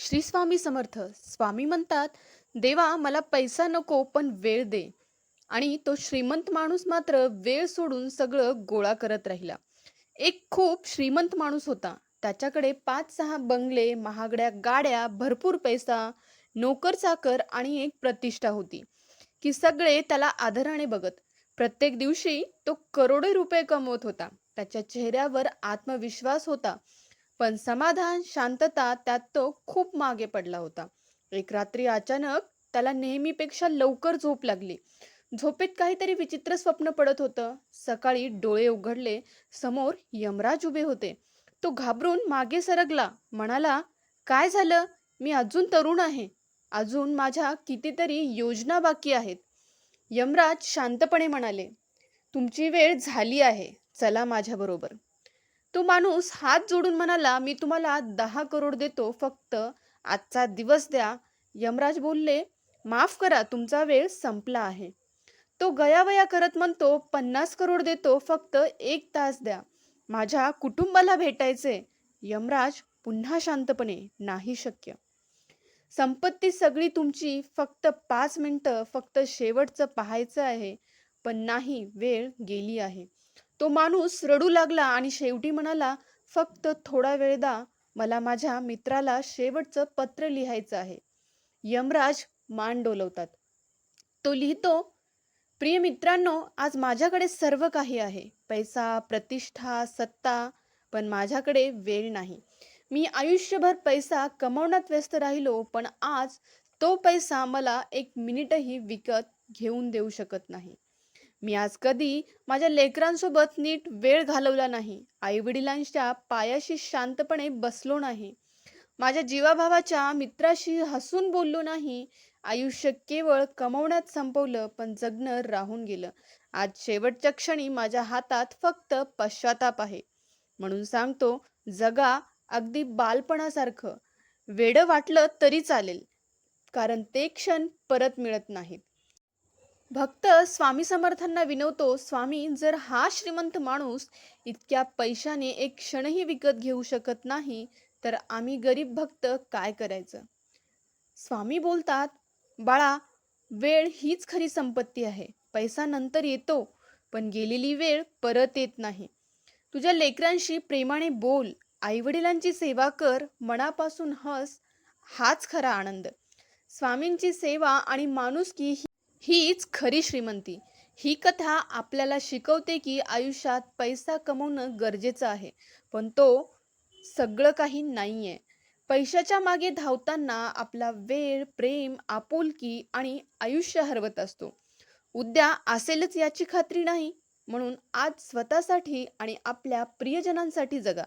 श्री स्वामी समर्थ. स्वामी म्हणतात देवा मला पैसा नको पण वेळ दे. आणि तो श्रीमंत माणूस मात्र वेळ सोडून सगळं गोळा करत राहिला. एक खूप श्रीमंत माणूस होता. त्याच्याकडे पाच सहा बंगले महागड्या गाड्या भरपूर पैसा नोकर चाकर आणि एक प्रतिष्ठा होती की सगळे त्याला आदराने बघत. प्रत्येक दिवशी तो करोडो रुपये कमवत होता. त्याच्या चेहऱ्यावर आत्मविश्वास होता. पण समाधान शांतता त्यात तो खूप मागे पडला होता. एक रात्री अचानक त्याला नेहमीपेक्षा लवकर झोप लागली. झोपेत काहीतरी विचित्र स्वप्न पडत होतं. सकाळी डोळे उघडले समोर यमराज उभे होते. तो घाबरून मागे सरकला. म्हणाला काय झालं? मी अजून तरुण आहे. अजून माझ्या कितीतरी योजना बाकी आहेत. यमराज शांतपणे म्हणाले तुमची वेळ झाली आहे. चला माझ्याबरोबर. तो माणूस हात जोडून म्हणाला मी तुम्हाला दहा करोड देतो फक्त आजचा दिवस द्या. यमराज बोलले माफ करा तुमचा वेळ संपला आहे. तो गयावया करत म्हणतो पन्नास करोड देतो फक्त एक तास द्या. माझ्या कुटुंबाला भेटायचे यमराज पुन्हा शांतपणे नाही शक्य. संपत्ती सगळी तुमची फक्त पाच मिनिटं फक्त शेवटचं पाहायचं आहे पण नाही वेळ गेली आहे. तो माणूस रडू लागला आणि शेवटी म्हणाला फक्त थोडा वेळ दा मला माझ्या मित्राला शेवटचं पत्र लिहायचं आहे. यमराज मान डोलवतात. तो लिहितो प्रिय मित्रांनो आज माझ्याकडे सर्व काही आहे. पैसा प्रतिष्ठा सत्ता पण माझ्याकडे वेळ नाही. मी आयुष्यभर पैसा कमवण्यात व्यस्त राहिलो पण आज तो पैसा मला एक मिनिटही विकत घेऊन देऊ शकत नाही. मी आज कधी माझ्या लेकरांसोबत नीट वेळ घालवला नाही. आईवडिलांच्या पायाशी शांतपणे बसलो नाही. माझ्या जीवाभावाच्या मित्राशी हसून बोललो नाही. आयुष्य केवळ कमवण्यात संपवलं पण जगणं राहून गेलं. आज शेवटच्या क्षणी माझ्या हातात फक्त पश्चाताप आहे. म्हणून सांगतो जगा अगदी बालपणासारखं. वेडं वाटलं तरी चालेल कारण ते क्षण परत मिळत नाहीत. भक्त स्वामी समर्थांना विनवतो स्वामी जर हा श्रीमंत माणूस इतक्या पैशाने एक क्षणही विकत घेऊ शकत नाही तर आम्ही गरीब भक्त काय करायचं? स्वामी बोलतात बाळा वेळ हीच खरी संपत्ती आहे. पैसा नंतर येतो पण गेलेली वेळ परत येत नाही. तुझ्या लेकरांशी प्रेमाने बोल आईवडिलांची सेवा कर मनापासून हस हाच खरा आनंद. स्वामींची सेवा आणि माणुसकी ही- हीच खरी श्रीमंती. ही कथा आपल्याला शिकवते की आयुष्यात पैसा कमवणं गरजेचं आहे. पण तो सगळं काही नाहीये. पैशाच्या मागे धावताना आपला वेळ प्रेम आपुलकी आणि आयुष्य हरवत असतो. उद्या असेलच याची खात्री नाही म्हणून आज स्वतःसाठी आणि आपल्या प्रियजनांसाठी जगा.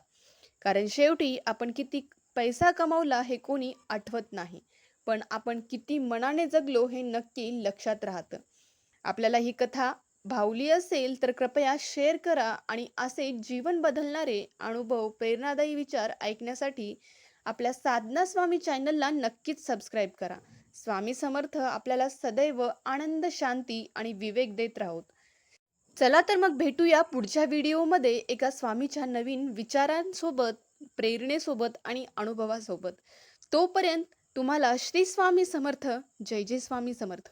कारण शेवटी आपण किती पैसा कमावला हे कोणी आठवत नाही. पण आपण किती मनाने जगलो हे नक्की लक्षात राहतं. आपल्याला ही कथा भावली असेल तर कृपया शेअर करा आणि असे जीवन बदलणारे अनुभव प्रेरणादायी विचार ऐकण्यासाठी आपल्या साधना स्वामी चॅनलला नक्कीच सबस्क्राईब करा. स्वामी समर्थ आपल्याला सदैव आनंद शांती आणि विवेक देत राहोत. चला तर मग भेटूया पुढच्या व्हिडिओमध्ये एका स्वामीच्या नवीन विचारांसोबत प्रेरणेसोबत आणि अनुभवासोबत. तोपर्यंत तुम्हाला श्री स्वामी समर्थ जय जय स्वामी समर्थ.